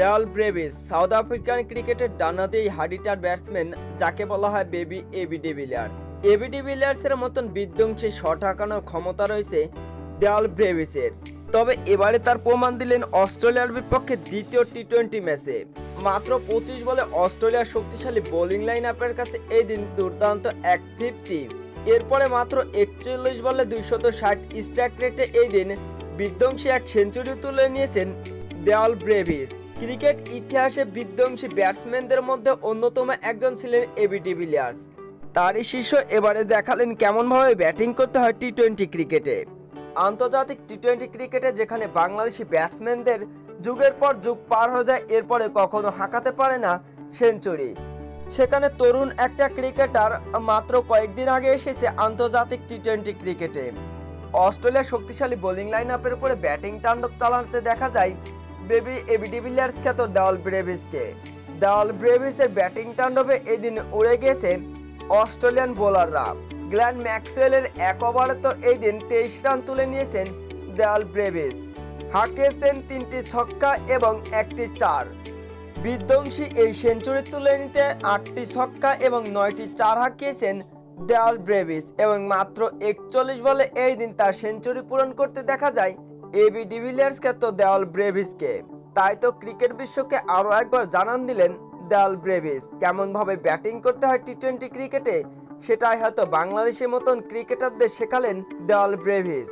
দেওয়াল Brevis south African ক্রিকেটের ডানাতে এই হাডিটার ব্যাটসম্যান, যাকে বলা হয় baby AB de Villiers AB ডিভিলিয়ার্সের মতন বিধ্বংসী শট হাঁকানোর ক্ষমতা রয়েছে দেওয়াল ব্রেভিসের তবে এবারে তার প্রমাণ দিলেন অস্ট্রেলিয়ার বিপক্ষে দ্বিতীয় টি টোয়েন্টি ম্যাচে। মাত্র পঁচিশ বলে অস্ট্রেলিয়ার শক্তিশালী বোলিং লাইন আপের কাছে এই দিন দুর্দান্ত এক ফিফটি। এরপরে মাত্র একচল্লিশ বলে দুইশত ষাট স্ট্রাইক রেটে এই দিন বিধ্বংসী এক সেঞ্চুরি তুলে নিয়েছেন দেওয়াল ব্রেভিস। ক্রিকেট ইতিহাসে বিধ্বংসী ব্যাটসম্যানদের মধ্যে অন্যতম একজন ছিলেন এবি ডিভিলিয়ার্স তারই শিষ্য এবারে দেখালেন কেমনভাবে ব্যাটিং করতে হয় টি টোয়েন্টি ক্রিকেটে। আন্তর্জাতিক টি টোয়েন্টি ক্রিকেটে যেখানে বাংলাদেশি ব্যাটসম্যানদের যুগের পর যুগ পার হয়ে যায়, এরপরে কখনো হাঁকাতে পারে না সেঞ্চুরি। সেখানে তরুণ একটা ক্রিকেটার মাত্র কয়েকদিন আগে এসেছে আন্তর্জাতিক টি টোয়েন্টি ক্রিকেটে। অস্ট্রেলিয়ার শক্তিশালী বোলিং লাইন আপের উপরে ব্যাটিং তাণ্ডব চালাতে দেখা যায় বেবি এবি ডিভিলিয়ার্স খ্যাত দেওয়াল ব্রেভিসকে। দেওয়াল ব্রেভিসের ব্যাটিং তাণ্ডবে এদিন উড়ে গিয়েছে অস্ট্রেলিয়ান বোলাররা। গ্ল্যান ম্যাক্সওয়েলের এক ওভারে তো এই দিন তেইশ রান তুলে নিয়েছেন দেওয়াল ব্রেভিস। হাঁকিয়েছেন তিনটি ছক্কা এবং একটি চার। বিধ্বংসী এই সেঞ্চুরি তুলে নিতে আটটি ছক্কা এবং নয়টি চার হাঁকিয়েছেন দেওয়াল ব্রেভিস এবং মাত্র একচল্লিশ বলে এই দিন তার সেঞ্চুরি পূরণ করতে দেখা যায় এবি ডিভিলিয়ার্স তো দেওয়াল ব্রেভিসকে তাই তো ক্রিকেট বিশ্বকে আরও একবার জানান দিলেন দেওয়াল ব্রেভিস। কেমনভাবে ব্যাটিং করতে হয় টি টোয়েন্টি ক্রিকেটে, সেটাই হয়তো বাংলাদেশের মতন ক্রিকেটারদের শেখালেন দেওয়াল ব্রেভিস।